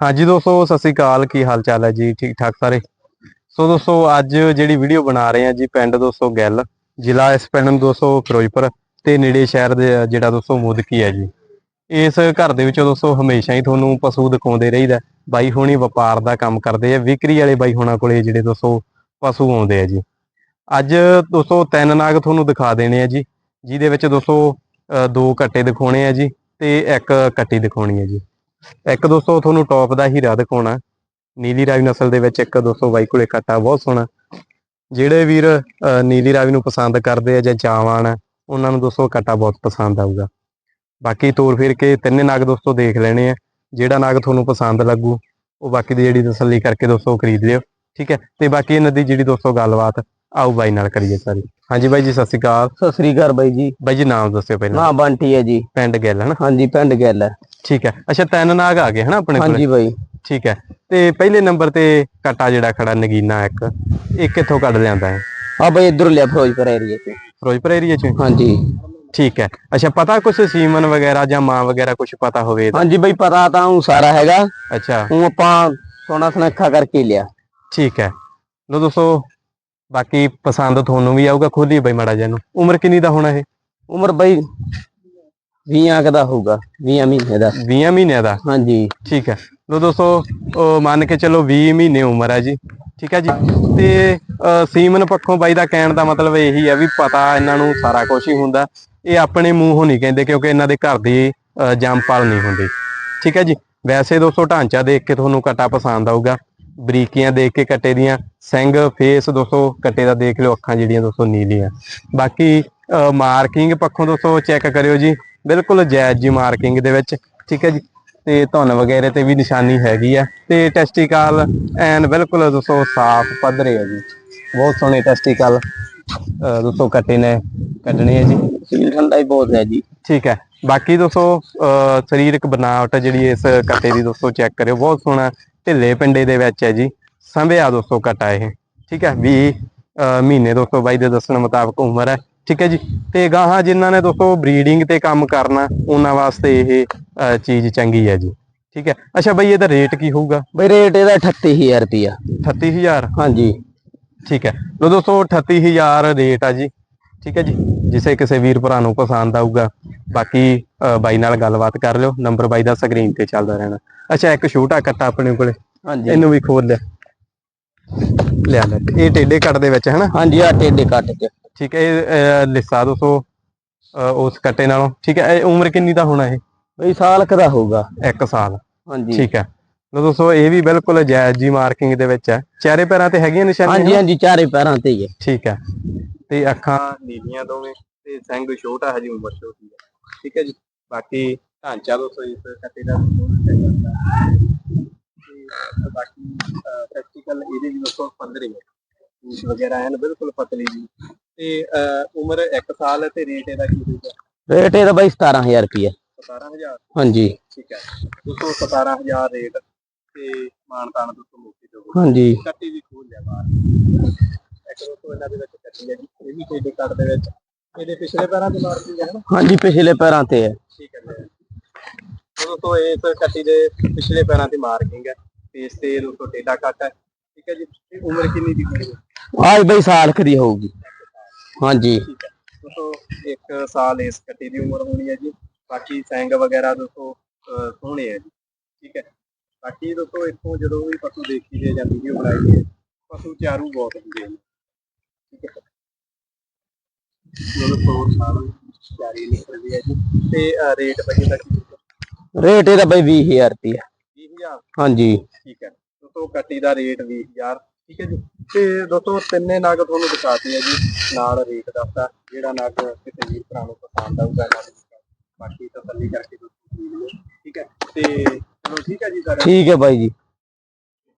ਹਾਂਜੀ ਦੋਸਤੋ, ਸਤਿ ਸ੍ਰੀ ਅਕਾਲ। ਕੀ ਹਾਲ ਚਾਲ ਹੈ ਜੀ? ਠੀਕ ਠਾਕ ਸਾਰੇ? ਸੋ ਦੋਸਤੋ, ਅੱਜ ਜਿਹੜੀ ਵੀਡੀਓ ਬਣਾ ਰਹੇ ਹਾਂ ਜੀ ਪਿੰਡ ਦੋਸਤੋ ਗਿੱਲ, ਜ਼ਿਲ੍ਹਾ ਇਸ ਪਿੰਡ ਨੂੰ ਦੋਸਤੋ ਫਿਰੋਜ਼ਪੁਰ ਤੇ ਨੇੜੇ ਸ਼ਹਿਰ ਦੇ, ਜਿਹੜਾ ਦੋਸਤੋ ਮੋਦਕੀ ਹੈ ਜੀ। ਇਸ ਘਰ ਦੇ ਵਿੱਚੋਂ ਦੋਸਤੋ ਹਮੇਸ਼ਾ ਹੀ ਤੁਹਾਨੂੰ ਪਸ਼ੂ ਦਿਖਾਉਂਦੇ ਰਹੀਦਾ ਬਾਈ ਹੋਣੀ ਵਪਾਰ ਦਾ ਕੰਮ ਕਰਦੇ ਆ, ਵਿਕਰੀ ਵਾਲੇ ਬਾਈ ਹੋਣਾ ਕੋਲੇ ਜਿਹੜੇ ਦੋਸਤੋ ਪਸ਼ੂ ਆਉਂਦੇ ਆ ਜੀ। ਅੱਜ ਦੋਸਤੋ ਤਿੰਨ ਨਾਗ ਤੁਹਾਨੂੰ ਦਿਖਾ ਦੇਣੇ ਆ ਜੀ, ਜਿਹਦੇ ਵਿੱਚ ਦੋਸਤੋ ਦੋ ਕੱਟੇ ਦਿਖਾਉਣੇ ਆ ਜੀ ਤੇ ਇੱਕ ਕੱਟੀ ਦਿਖਾਉਣੀ ਹੈ ਜੀ। ਇੱਕ ਦੋਸਤੋ ਤੁਹਾਨੂੰ ਟੌਪ ਦਾ ਹੀਰਾ ਦਿਖਾਉਣਾ। ਨੀਲੀ ਰਾਵੀ ਨਸਲ ਦੇ ਵਿੱਚ ਇੱਕ ਦੋਸਤੋ ਬਾਈ ਕੋਲੇ ਕੱਟਾ ਬਹੁਤ ਸੋਹਣਾ। ਜਿਹੜੇ ਵੀਰ ਅ, ਨੀਲੀ ਰਾਵੀ ਨੂੰ ਪਸੰਦ ਕਰਦੇ ਆ ਜਾਂ ਚਾਵਾਨ ਆ ਉਹਨਾਂ ਨੂੰ ਦੋਸਤੋ ਕੱਟਾ ਬਹੁਤ ਪਸੰਦ ਆਊਗਾ। ਬਾਕੀ ਤੋਰ ਫਿਰ ਕੇ ਤਿੰਨੇ ਨਾਗ ਦੋਸਤੋ ਦੇਖ ਲੈਣੇ ਆ। ਜਿਹੜਾ ਨਾਗ ਤੁਹਾਨੂੰ ਪਸੰਦ ਲੱਗੂ ਉਹ ਬਾਕੀ ਦੀ ਜਿਹੜੀ ਤਸੱਲੀ ਕਰਕੇ ਦੋਸਤੋ ਖਰੀਦ ਲਿਓ। ਠੀਕ ਹੈ? ਤੇ ਬਾਕੀ ਇਹਨਾਂ ਦੀ ਜਿਹੜੀ ਦੋਸਤੋ ਗੱਲਬਾਤ ਆਓ ਬਾਈ ਨਾਲ ਕਰੀਏ ਸਾਰੀ ਹਾਂਜੀ ਬਾਈ ਜੀ ਸਤਿ ਸ਼੍ਰੀ ਅਕਾਲ। ਸਤਿ ਸ੍ਰੀ ਅਕਾਲ ਬਾਈ ਜੀ। ਬਾਈ ਜੀ ਨਾਮ ਦੱਸਿਓ ਪਹਿਲਾਂ। ਨਾ ਬੰਟੀ ਹੈ ਜੀ। ਪਿੰਡ ਗਿੱਲ ਹਨਾ? ਹਾਂਜੀ ਪਿੰਡ ਗੱਲ। ਹੈ ਠੀਕ ਹੈ। ਅੱਛਾ ਤਿੰਨ ਨਾਗ ਆ ਗਏ ਹਨਾ ਆਪਣੇ ਕੋਲੇ? ਹਾਂਜੀ ਬਾਈ। ਠੀਕ ਹੈ। ਤੇ ਪਹਿਲੇ ਨੰਬਰ ਤੇ ਕਟਾ ਜਿਹੜਾ ਖੜਾ ਨਗੀਨਾ ਇੱਕ ਇਹ ਕਿੱਥੋਂ ਕੱਢ ਲਿਆਂਦਾ ਹੈ ਆ ਬਾਈ ਇਧਰ ਲਿਆ ਫਿਰੋਜ਼ਪੁਰ ਏਰੀਏ ਚ। ਫਿਰੋਜ਼ਪੁਰ ਏਰੀਆ ਚ ਹਾਂਜੀ। ਠੀਕ ਹੈ। ਅੱਛਾ ਪਤਾ ਕੁਛ ਸੀਮਨ ਵਗੈਰਾ ਜਾਂ ਮਾਂ ਵਗੈਰਾ ਕੁਛ ਪਤਾ ਹੋਵੇ ਇਹਦਾ? ਹਾਂਜੀ ਬਾਈ ਪਤਾ ਤਾਂ ਉਹ ਸਾਰਾ ਹੈਗਾ। ਅੱਛਾ। ਉਹ ਆਪਾਂ ਸੋਨਾ ਸੁਨੱਖਾ ਕਰਕੇ ਹੀ ਲਿਆ। ਠੀਕ ਹੈ। ਲੋ ਦੋਸਤੋ ਬਾਕੀ ਪਸੰਦ ਤੁਹਾਨੂੰ ਵੀ ਆਊਗਾ ਖੋਲੀ ਬਈ ਮਾੜਾ ਜਿਹਾ ਨੂੰ ਉਮਰ ਕਿੰਨੀ ਦਾ ਹੋਣਾ ਇਹ? ਉਮਰ ਬਾਈ 20 ਕ ਦਾ ਹੋਊਗਾ 20 ਮਹੀਨੇ ਦਾ। 20 ਮਹੀਨਿਆਂ ਦਾ? ਹਾਂਜੀ। ਠੀਕ ਹੈ। ਲੋ ਦੋਸਤੋ ਮੰਨ ਕੇ ਚੱਲੋ 20 ਮਹੀਨੇ ਉਮਰ ਹੈ ਜੀ। ਠੀਕ ਹੈ ਜੀ। ਤੇ ਸੀਮਨ ਪੱਖੋਂ ਬਾਈ ਦਾ ਕਹਿਣ ਦਾ ਮਤਲਬ ਇਹੀ ਹੈ ਵੀ ਪਤਾ ਇਹਨਾਂ ਨੂੰ ਸਾਰਾ ਕੁਝ ਹੀ ਹੁੰਦਾ। ਇਹ ਆਪਣੇ ਮੂੰਹੋਂ ਨਹੀਂ ਕਹਿੰਦੇ ਕਿਉਂਕਿ ਇਹਨਾਂ ਦੇ ਘਰ ਦੀ ਜੰਮਪਲ ਨਹੀਂ ਹੁੰਦੀ। ਠੀਕ ਹੈ ਜੀ। ਵੈਸੇ ਦੋਸਤੋ ਢਾਂਚਾ ਦੇਖ ਕੇ ਤੁਹਾਨੂੰ ਕਟਾ ਪਸੰਦ ਆਊਗਾ। ਬਰੀਕੀਆਂ ਦੇਖ ਕੇ ਕੱਟੇ ਦੀਆਂ ਸਿੰਘ ਫੇਸ ਦੋਸਤੋ ਕੱਟੇ ਦਾ ਦੇਖ ਲਿਓ ਅੱਖਾਂ ਜਿਹੜੀਆਂ ਦੋਸਤੋ ਨੀਲੀਆਂ। ਬਾਕੀ ਮਾਰਕਿੰਗ ਪੱਖੋਂ ਦੋਸਤੋ ਚੈੱਕ ਕਰਿਓ ਜੀ। ਬਿਲਕੁਲ ਜਾਇਜ਼ ਜੀ ਮਾਰਕਿੰਗ ਦੇ ਵਿੱਚ ਠੀਕ ਹੈ ਜੀ। ਤੇ ਧੁਨ ਵਗੈਰੇ ਤੇ ਵੀ ਨਿਸ਼ਾਨੀ ਹੈਗੀ ਆ। ਤੇ ਟੈਸਟੀਕਲ ਐਨ ਬਿਲਕੁਲ ਦੋਸਤੋ ਸਾਫ਼ ਪੱਧਰੇ ਆ ਜੀ। ਬਹੁਤ ਸੋਹਣੇ ਟੈਸਟੀਕਲ ਦੋਸਤੋ ਕੱਟੇ ਨੇ ਕੱਢਣੇ ਆ ਜੀ। ਸੀਲ ਠੰਡਾ ਹੀ ਬਹੁਤ ਹੈ ਜੀ। ਠੀਕ ਹੈ। ਬਾਕੀ ਦੋਸਤੋ ਸਰੀਰਕ ਬਨਾਵਟ ਜਿਹੜੀ ਇਸ ਕੱਟੇ ਦੀ ਦੋਸਤੋ ਚੈੱਕ ਕਰਿਓ। ਬਹੁਤ ਸੋਹਣਾ ਢਿੱਲੇ ਪਿੰਡੇ ਦੇ ਵਿੱਚ ਹੈ ਜੀ। ਸੰਭਿਆ ਦੋਸਤੋ ਕੱਟਾ ਇਹ। ਠੀਕ ਹੈ 20 ਅਹ ਮਹੀਨੇ ਦੋਸਤੋ ਬਾਈ ਦੇ ਦੱਸਣ ਮੁਤਾਬਕ ਉਮਰ ਹੈ। ਠੀਕ ਹੈ ਜੀ। ਤੇ ਗਾਹਾਂ ਜਿਨ੍ਹਾਂ ਨੇ ਦੋਸਤੋ ਬਰੀਡਿੰਗ ਤੇ ਕੰਮ ਕਰਨਾ ਉਹਨਾਂ ਵਾਸਤੇ ਇਹ ਚੀਜ਼ ਚੰਗੀ ਹੈ ਜੀ। ਠੀਕ ਹੈ। ਅੱਛਾ ਬਾਈ ਇਹਦਾ ਰੇਟ ਕੀ ਹੋਊਗਾ? ਬਾਈ ਰੇਟ ਇਹਦਾ 38000 ਰੁਪਿਆ 38000 ਹਾਂਜੀ। ਠੀਕ ਹੈ। ਲੋ ਦੋਸਤੋ 38000 ਰੇਟ ਆ ਜੀ। ਠੀਕ ਹੈ ਜੀ ਜਿਸੇ ਕਿਸੇ ਵੀਰ ਭਰਾ ਨੂੰ ਪਸੰਦ ਆਊਗਾ ਬਾਕੀ ਬਾਈ ਨਾਲ ਗੱਲਬਾਤ ਕਰ ਲਿਓ ਨੰਬਰ ਬਾਈ ਦਾ ਸਕਰੀਨ ਤੇ ਚੱਲਦਾ ਰਹਿਣਾ। ਅੱਛਾ ਇੱਕ ਛੋਟਾ ਕੱਟਾ ਆਪਣੇ ਕੋਲੇ ਹਾਂਜੀ। ਇਹਨੂੰ ਵੀ ਖੋਲ ਲਿਆ। ਲਿਆ ਲੈ ਇਹ ਟੇਡੇ ਕੱਟ ਦੇ ਵਿੱਚ ਹੈ ਨਾ ਹਾਂਜੀ ਆ ਟੇਡੇ ਕੱਟ ਚ ਠੀਕ ਹੈ ਇਹ ਲਿਸਾ ਦੋਸਤੋ ਅ, ਉਸ ਕੱਟੇ ਨਾਲੋਂ। ਠੀਕ ਹੈ ਇਹ ਉਮਰ ਕਿੰਨੀ ਦਾ ਹੋਣਾ ਇਹ? ਬਈ ਸਾਲ ਕੁ ਦਾ ਹੋਊਗਾ। 1 ਸਾਲ। ਹਾਂਜੀ। ਠੀਕ ਹੈ। ਲੋ ਦੋਸਤੋ ਇਹ ਵੀ ਬਿਲਕੁਲ ਜਾਇਜ਼ ਜੀ ਮਾਰਕਿੰਗ ਦੇ ਵਿੱਚ ਹੈ। ਚਾਰੇ ਪੈਰਾਂ ਤੇ ਹੈਗੀਆਂ ਨਿਸ਼ਾਨੀਆਂ? ਹਾਂਜੀ ਹਾਂਜੀ ਚਾਰੇ ਪੈਰਾਂ ਤੇ ਹੀ ਹੈ। ਠੀਕ ਹੈ। ਤੇ ਅੱਖਾਂ ਨੀਲੀਆਂ ਦੋਵੇਂ ਤੇ ਸਿੰਘ ਛੋਟਾ ਹਜੇ ਉਮਰ ਛੋਟੀ ਹੈ ਠੀਕ ਹੈ ਜੀ? ਬਾਕੀ ਢਾਂਚਾ ਦੋਸਤੋ ਇਸ ਕੱਟੇ ਦਾ। ਤੇ ਬਾਕੀ ਪ੍ਰੈਕਟੀਕਲ ਇਹਦੇ ਵੀ ਦੋਸਤੋ 15 ਹੈ ਪੂਛ ਵਗੈਰਾ ਐਨ ਬਿਲਕੁਲ ਪਤਲੀ ਜੀ। ਤੇ ਉਮਰ 1 ਸਾਲ ਤੇ ਰੇਟ ਇਹਦਾ ਕੀ ਹੋਊਗਾ? ਰੇਟ ਇਹਦਾ ਬਾਈ 17000 ਰੁਪਿਆ 17000 ਹਾਂਜੀ। ਠੀਕ ਹੈ। ਦੋਸਤੋ 17000 ਰੇਟ ਤੇ ਮਾਨਤਾਨ ਦੋਸਤੋ ਮੁਕਤੀ ਦੋ ਹਾਂਜੀ। ਕੱਟੀ ਵੀ ਖੋਲ ਲਿਆ ਬਾਹਰ। ਇੱਕ ਦੋਸਤੋ ਇਹਨਾਂ ਦੇ ਵਿੱਚ ਕੱਟੀ ਹੈ ਜੀ ਇਹ ਵੀ ਟੇਡੇ ਕੱਟ ਦੇ ਵਿੱਚ ਇਹਦੇ ਪਿਛਲੇ ਪੈਰਾਂ ਤੇ ਮਾਰਦੀ ਹੈ ਨਾ ਹਾਂਜੀ ਪਿਛਲੇ ਪੈਰਾਂ ਤੇ ਹੈ। ਠੀਕ ਹੈ ਜੀ ਦੋਸਤੋ ਇਸ ਕੱਟੀ ਦੇ ਪਿਛਲੇ ਪੈਰਾਂ ਤੇ ਮਾਰਕਿੰਗ ਹੈ। ਫੇਸ ਤੇ ਦੋਸਤੋ ਟੇਡਾ ਕੱਟ ਹੈ। ਠੀਕ ਹੈ ਜੀ ਤੇ ਉਮਰ ਕਿੰਨੀ ਦੀ ਹੋਣੀ ਹੈ ਆਜ ਬਈ ਸਾਲ ਕੁ ਦੀ ਹੋਊਗੀ। ਹਾਂਜੀ। ਹੈ ਦੋਸਤੋ ਇੱਕ ਸਾਲ ਇਸ ਕੱਟੀ ਦੀ ਉਮਰ ਹੋਣੀ ਹੈ ਜੀ। ਬਾਕੀ ਸੈਂਗ ਵਗੈਰਾ ਦੋਸਤੋ ਸੋਹਣੇ ਹੈ ਜੀ। ਠੀਕ ਹੈ। ਬਾਕੀ ਦੋਸਤੋ ਇੱਥੋਂ ਜਦੋਂ ਵੀ ਪਸ਼ੂ ਦੇਖੀ ਦੇ ਜਾਂ ਵੀਡੀਓ ਬਣਾਈ ਹੈ ਪਸ਼ੂ ਚਾਰੂ ਬਹੁਤ ਹੁੰਦੇ ਨੇ ਹੈ ਜੀ ਤੇ ਰੇਟ ਬਈ ਇਹਦਾ ਬਈ 20000 ਰੁਪਿਆ 20000 ਹਾਂਜੀ। ਠੀਕ ਹੈ। ਦੋਸਤੋ ਕੱਟੀ ਦਾ ਰੇਟ 20000 ਠੀਕ ਹੈ ਜੀ। ਤੇ ਦੋਸਤੋ ਤਿੰਨੇ ਨਗ ਤੁਹਾਨੂੰ ਦਿਖਾਤੇ ਆ ਜੀ। ਨਾਲ ਰੇਟ ਦੱਸਦਾ ਜਿਹੜਾ ਨਗ ਕਿਸੇ ਵੀਰ ਭਰਾ ਨੂੰ ਪਸੰਦ ਆਊਗਾ ਵਿੱਚ। ਬਾਕੀ ਤਸੱਲੀ ਕਰਕੇ ਦੋਸਤੋ ਖਰੀਦ ਲਿਓ। ਠੀਕ ਹੈ। ਤੇ ਚਲੋ ਠੀਕ ਹੈ ਜੀ ਸਰ। ਠੀਕ ਹੈ ਬਾਈ ਜੀ।